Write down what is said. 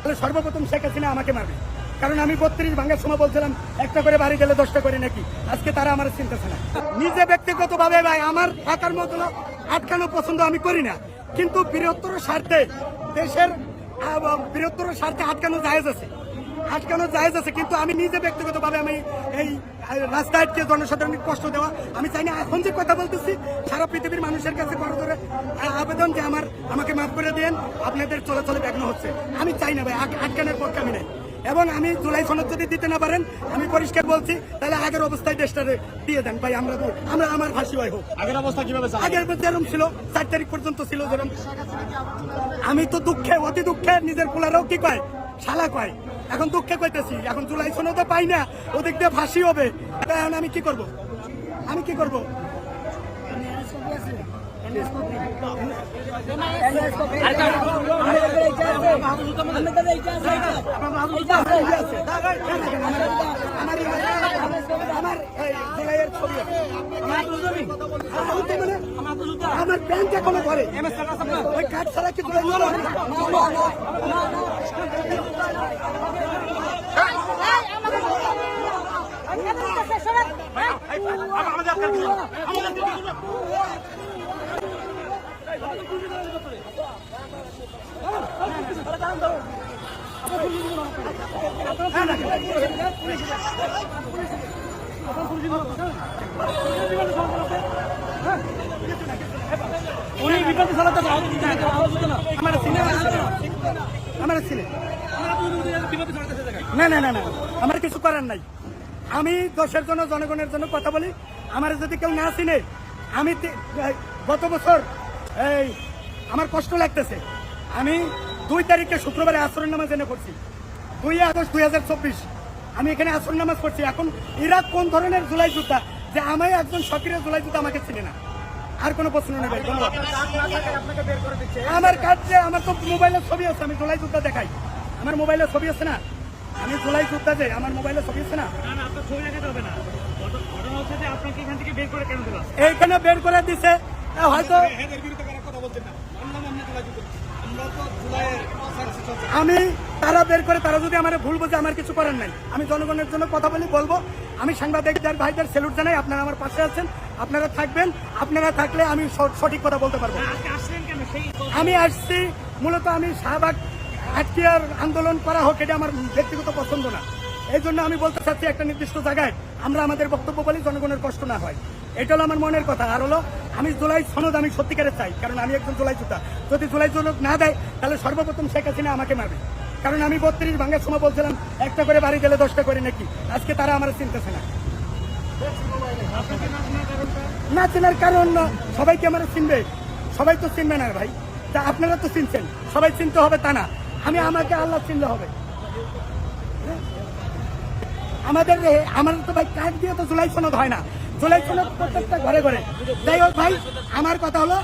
তাহলে সর্বপ্রথম শেখ হাসিনা আমাকে মারবে। কারণ আমি বত্রিশ ভাঙার সময় বলছিলাম, একটা করে বাড়ি গেলে দশটা করে নাকি? আজকে তারা আমার চিন্তা না। নিজে ব্যক্তিগত ভাবে ভাই, আমার থাকার মতো আটকানো পছন্দ আমি করি না। কিন্তু বৃহত্তর স্বার্থে দেশের বৃহত্তর স্বার্থে আটকানো জায়েজ আছে। আটকানো জায়েজ আছে কিন্তু আমি নিজে ব্যক্তিগতভাবে আমি এই রাস্তায় আটকে জনসাধারণকে কষ্ট দেওয়া আমি চাই না। এখন যে কথা বলতেছি সারা পৃথিবীর মানুষের কাছে করে ধরে আবেদন যে আমার আমাকে মাফ করে দেন আপনাদের চলাচলে বিঘ্ন হচ্ছে। আমি চাই না ভাই আট- আটকানোর পক্ষে আমি নেই। এবং আমি জুলাই সনদ যদি দিতে না পারেন আমি পরিষ্কার বলছি তাহলে আগের অবস্থায় দেশটা দিয়ে দেন। ভাই আমরা আমরা আমার ফাঁসি হয় হোক। আগের অবস্থা কীভাবে? আগের যেরকম ছিল চার তারিখ পর্যন্ত ছিল যেরকম আমি তো দুঃখে অতি দুঃখে নিজের পোলারাও কি কয়? শালা কয়? এখন দুঃখে কইতেছি এখন জুলাই সনদ তো পাই না ওদিক দিয়ে ফাঁসি হবে। এখন আমি কি করব? আমি কি করব? আমার আমার এই জুলাইয়ের ছবি আছে। আমার ব্যাংক এখনও করে ওই কার্ড ছাড়া কি হবে? আমার আমার না না না না আমার কিছু করার নাই। আমি দশের জন্য, জনগণের জন্য কথা বলি। আমার যদি কেউ না চিনে, আমি গত বছর, এই, আমার কষ্ট লাগতেছে। আমি দুই তারিখে শুক্রবারে আসরের নামাজ এনে করছি দুই আগস্ট দুই হাজার চব্বিশ। আমি এখানে আসর নামাজ করছি এখন ইরাক কোন ধরনের জুলাই যুদ্ধা যে আমি একজন সক্রিয় জুলাই যুদ্ধা আমাকে চিনে না? আর কোনো প্রশ্ন নেই ভাই ধন্যবাদ আমার কাছে আমার তো মোবাইলের ছবি আছে আমি জুলাই যুদ্ধ দেখাই। আমার মোবাইলের ছবি আছে না? আমি জুলাই যুদ্ধ যে আমার মোবাইলের ছবি আছে না? না, না, আপনার ছবি দেখাতে হবে না। ঘট- ঘটনা হচ্ছে যে আপনাকে এখান থেকে বের করে এইখানে বের করে দিছে হয়তো আমি তারা বের করে তারা যদি আমার ভুল বোঝে আমার কিছু করার নাই। আমি জনগণের জন্য কথা বলি বলব। আমি সাংবাদিকদের ভাইদের স্যালুট জানাই আপনারা আমার পাশে আছেন। আপনারা থাকবেন, আপনারা থাকলে আমি সঠিক কথা বলতে পারব। আমি আসছি, মূলত আমি শাহবাগ আটকিয়ার আন্দোলন করা হোক, এটা আমার ব্যক্তিগত পছন্দ না। এই জন্য আমি বলতে চাচ্ছি একটা নির্দিষ্ট জায়গায় আমরা আমাদের বক্তব্য বলি, জনগণের কষ্ট না হয়। এটা হলো আমার মনের কথা। আর হলো, আমি জুলাই সনদ আমি সত্যিকারে চাই, কারণ আমি একজন জুলাই যোদ্ধা। যদি জুলাই সনদ না দেয়, তাহলে সর্বপ্রথম শেখ হাসিনা আমাকে মারবে। কারণ আমি বত্রিশ ভাঙার সময় বলছিলাম, একটা করে বাড়ি গেলে দশটা করে নাকি? আজকে তারা আমার চিনতেছে না। না চেনার কারণ না, সবাই কি আমার চিনবে। সবাই তো চিনবে না ভাই। তা আপনারা তো চিনছেন। সবাই চিনতে হবে তা না। আমি আমাকে আল্লাহ চিনলে হবে। আমাদের আমাদের তো ভাই কার্ড দিয়ে তো জুলাই সনদ হয় না। জুলাই সনদ প্রত্যেকটা ঘরে ঘরে। যাই হোক ভাই আমার কথা হলো